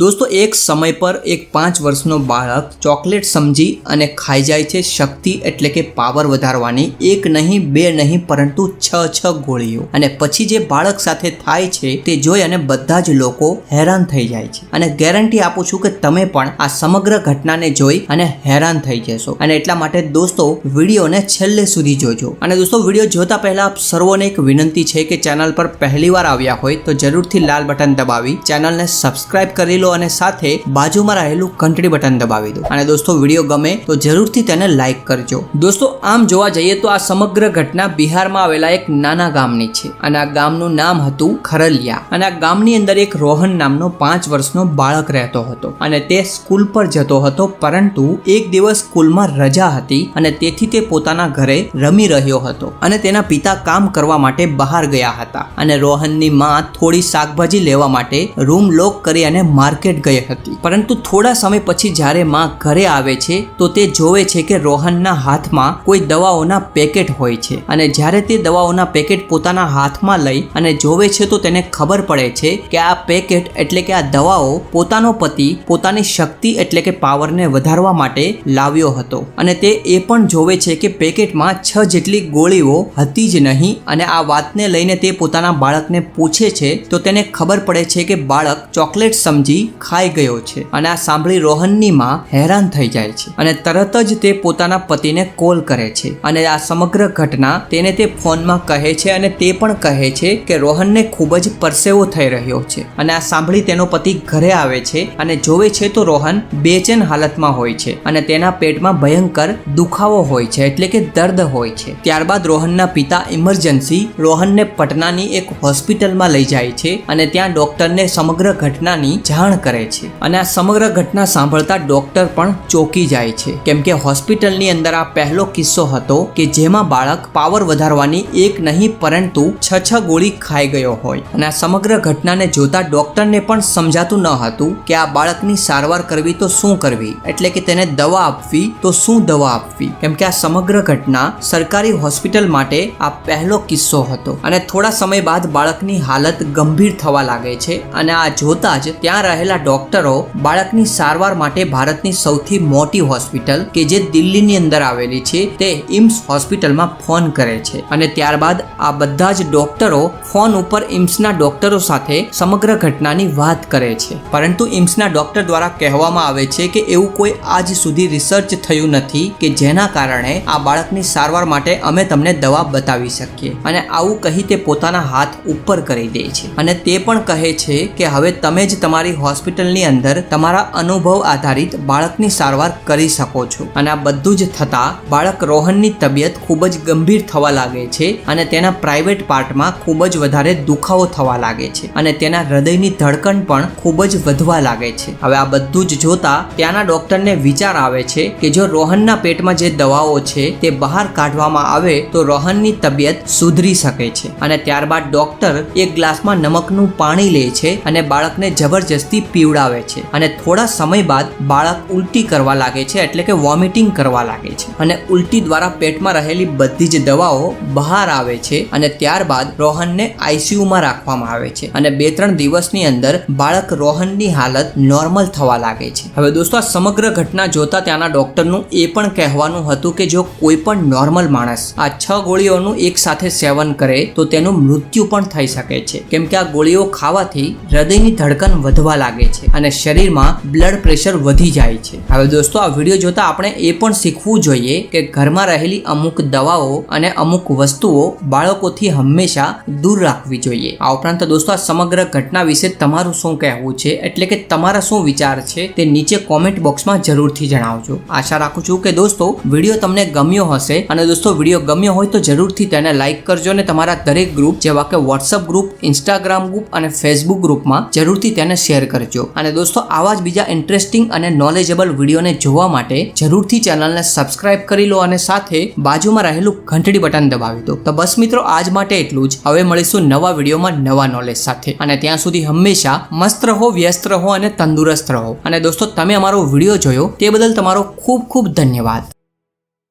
દોસ્તો, એક સમય પર એક પાંચ વર્ષનો બાળક ચોકલેટ સમજી અને ખાઈ જાય છે શક્તિ એટલે કે પાવર વધારવાની. એક નહીં, બે નહીં, પરંતુ છ છ ગોળીઓ. અને પછી જે બાળક સાથે થાય છે તે જોઈ અને બધા જ લોકો હેરાન થઈ જાય છે. અને ગેરંટી આપું છું કે તમે પણ આ સમગ્ર ઘટનાને જોઈ અને હેરાન થઈ જશો. અને એટલા માટે દોસ્તો, વિડીયોને છેલ્લે સુધી જોજો. અને દોસ્તો, વીડિયો જોતા પહેલા આપ સર્વોને એક વિનંતી છે કે ચેનલ પર પહેલીવાર આવ્યા હોય તો જરૂરથી લાલ બટન દબાવી, ચેનલને સબસ્ક્રાઇબ કરી લો અને સાથે બાજુમાં રહેલું ઘંટડી બટન દબાવી દો. અને દોસ્તો, વીડિયો ગમે તો જરૂરથી તેને લાઈક કરજો. દોસ્તો, આમ જોવા જઈએ તો આ સમગ્ર ઘટના બિહારમાં આવેલા એક નાના ગામની છે. અને આ ગામનું નામ હતું ખરલિયા. અને આ ગામની અંદર એક રોહન નામનો પાંચ વર્ષનો બાળક રહેતો હતો. અને તે સ્કૂલ પર જતો હતો, પરંતુ એક દિવસ સ્કૂલમાં રજા હતી અને તેથી તે પોતાના ઘરે રમી રહ્યો હતો. અને તેના પિતા કામ કરવા માટે બહાર ગયા હતા. અને રોહનની માં થોડી શાકભાજી લેવા માટે રૂમ લોક કરી અને માર્કેટ ગઈ હતી. પરંતુ થોડા સમય પછી જ્યારે માં ઘરે આવે છે, તો તે જોવે છે કે રોહનના હાથમાં કોઈ દવાઓના પેકેટ હોય છે. અને જ્યારે તે દવાઓના પેકેટ પોતાના હાથમાં લઈ અને જોવે છે, તો તેને ખબર પડે છે કે આ પેકેટ એટલે કે આ દવાઓ પોતાનો પતિ પોતાની શક્તિ એટલે કે પાવરને વધારવા માટે લાવ્યો હતો. અને તે એ પણ જોવે છે કે પેકેટમાં છ જેટલી ગોળીઓ હતી જ નહીં. અને આ વાતને લઈને તે પોતાના બાળકને પૂછે છે, તો તેને ખબર પડે છે કે બાળક ચોકલેટ સમજી ખાઈ ગયો છે અને આ સાંભળી રોહનની માં હેરાન થઈ જાય છે અને તરત જ તે પોતાના પતિને કોલ કરે છે અને આ સમગ્ર ઘટના તેને તે ફોનમાં કહે છે અને તે પણ કહે છે કે રોહનને ખૂબ જ પરસેવો થઈ રહ્યો છે અને આ સાંભળી તેનો પતિ ઘરે આવે છે અને જોવે છે તો રોહન બેચેન હાલતમાં હોય છે અને તેના પેટમાં ભયંકર દુખાવો હોય છે એટલે કે દર્દ હોય છે. ત્યારબાદ રોહનના પિતા ઇમરજન્સી રોહનને પટનાની એક હોસ્પિટલમાં લઈ જાય છે અને ત્યાં ડોક્ટરને સમગ્ર ઘટનાની જાણ કરે છે. અને આ સમગ્ર ઘટના સાંભળતા ડોક્ટર પણ ચોંકી જાય છે. કેમ કે હોસ્પિટલની અંદર આ પહેલો કિસ્સો હતો કે જેમાં બાળક પાવર વધારવાની એક નહીં પરંતુ છ છ ગોળી ખાઈ ગયો હોય. અને આ સમગ્ર ઘટનાને જોતા ડોક્ટરને પણ સમજાતું ન હતું કે આ બાળકની સારવાર કરવી તો શું કરવી? એટલે કે તેને દવા આપવી તો શું દવા આપવી? કેમ કે આ સમગ્ર ઘટના સરકારી હોસ્પિટલ માટે આ પહેલો કિસ્સો હતો. અને થોડા સમય બાદ બાળકની હાલત ગંભીર થવા લાગે છે. અને આ જોતા જ ત્યાં રહેલા ડોક્ટરો બાળકની સારવાર માટે ભારતની સૌથી મોટી હોસ્પિટલ કે જે દિલ્હીની અંદર આવેલી છે તે ઇમ્સ હોસ્પિટલમાં ફોન કરે છે. અને ત્યારબાદ આ બધા જ ડોક્ટરો ફોન ઉપર ઇમ્સના ડોક્ટરો સાથે સમગ્ર ઘટનાની વાત કરે છે. પરંતુ ઇમ્સના ડોક્ટર દ્વારા કહેવામાં આવે છે કે એવું કોઈ આજ સુધી રિસર્ચ થયું નથી કે જેના કારણે આ બાળકની સારવાર માટે અમે તમને દવા બતાવી શકીએ. અને આવું કહી તે પોતાના હાથ ઉપર કરી દે છે. અને તે પણ કહે છે કે હવે તમે જ તમારી હોસ્પિટલની અંદર તમારા અનુભવ આધારિત બાળકની સારવાર કરી શકો છો. અને આ બધું જ થતાં બાળક રોહનની તબિયત ખૂબ જ ગંભીર થવા લાગે છે અને તેના પ્રાઇવેટ પાર્ટમાં ખૂબ જ વધારે દુખાવો થવા લાગે છે અને તેના હૃદયની ધડકન પણ ખૂબ જ વધવા લાગે છે. હવે આ બધું જ જોતા ત્યાંના ડોક્ટરને વિચાર આવે છે કે જો રોહનના પેટમાં જે દવાઓ છે તે બહાર કાઢવામાં આવે તો રોહનની તબિયત સુધરી શકે છે. અને ત્યારબાદ ડોક્ટર એક ગ્લાસમાં નમકનું પાણી લે છે અને બાળકને જબરજસ્તી પીવડાવે છે અને થોડા સમય બાદ બાળક ઉલટી કરવા લાગે છે એટલે કે વોમિટિંગ કરવા લાગે છે. અને ઉલટી દ્વારા પેટમાં રહેલી બધી જ દવાઓ બહાર આવે છે અને ત્યારબાદ રોહનને આઈસીયુમાં રાખવામાં આવે છે. અને બે ત્રણ દિવસની અંદર બાળક રોહનની હાલત નોર્મલ થવા લાગે છે. હવે દોસ્તો, આ સમગ્ર ઘટના જોતા ત્યાંના ડોક્ટરનું એ પણ કહેવાનું હતું કે જો કોઈ પણ નોર્મલ માણસ આ છ ગોળીઓનું એક સાથે સેવન કરે, તો તેનું મૃત્યુ પણ થઈ શકે છે. કેમ કે આ ગોળીઓ ખાવાથી હૃદયની ધડકન વધવા લાગે છે અને શરીરમાં બ્લડ પ્રેશર વધી જાય છે. હવે દોસ્તો, આ વીડિયો જોતા આપણે એ પણ શીખવું જોઈએ કે ઘરમાં રહેલી અમુક દવાઓ અને અમુક વસ્તુઓ બાળકોથી હંમેશા દૂર રાખવી જોઈએ. આ ઉપરાંત દોસ્તો, આ સમગ્ર ઘટના વિશે તમારું શું કહેવું છે? એટલે કે તમારા શું વિચાર છે તે નીચે કોમેન્ટ બોક્સમાં જરૂરથી જણાવજો. આશા રાખું છું કે દોસ્તો, વીડિયો તમને ગમ્યો હશે અને દોસ્તો, વીડિયો ગમ્યો હોય તો જરૂરથી તેને લાઈક કરજો અને તમારા દરેક ગ્રુપ જેવા કે વોટ્સઅપ ગ્રુપ ઇન્સ્ટાગ્રામ ગ્રુપ અને ફેસબુક ગ્રુપમાં જરૂરથી તેને શેર કરજો અને દોસ્તો, આવા જ બીજા ઇન્ટરેસ્ટિંગ અને નોલેજેબલ વિડીયોને જોવા માટે જરૂરથી ચેનલને સબસ્ક્રાઇબ કરી લો અને સાથે બાજુમાં રહેલું ઘંટડી બટન દબાવી દો. તો બસ મિત્રો, આજ માટે એટલું જ. હવે મળીશું નવા વિડીયોમાં નવા નોલેજ સાથે. અને ત્યાં સુધી હંમેશા મસ્ત રહો, વ્યસ્ત રહો અને તંદુરસ્ત રહો. અને દોસ્તો, તમે અમારો વીડિયો જોયો તે બદલ તમારો ખૂબ ખૂબ ધન્યવાદ.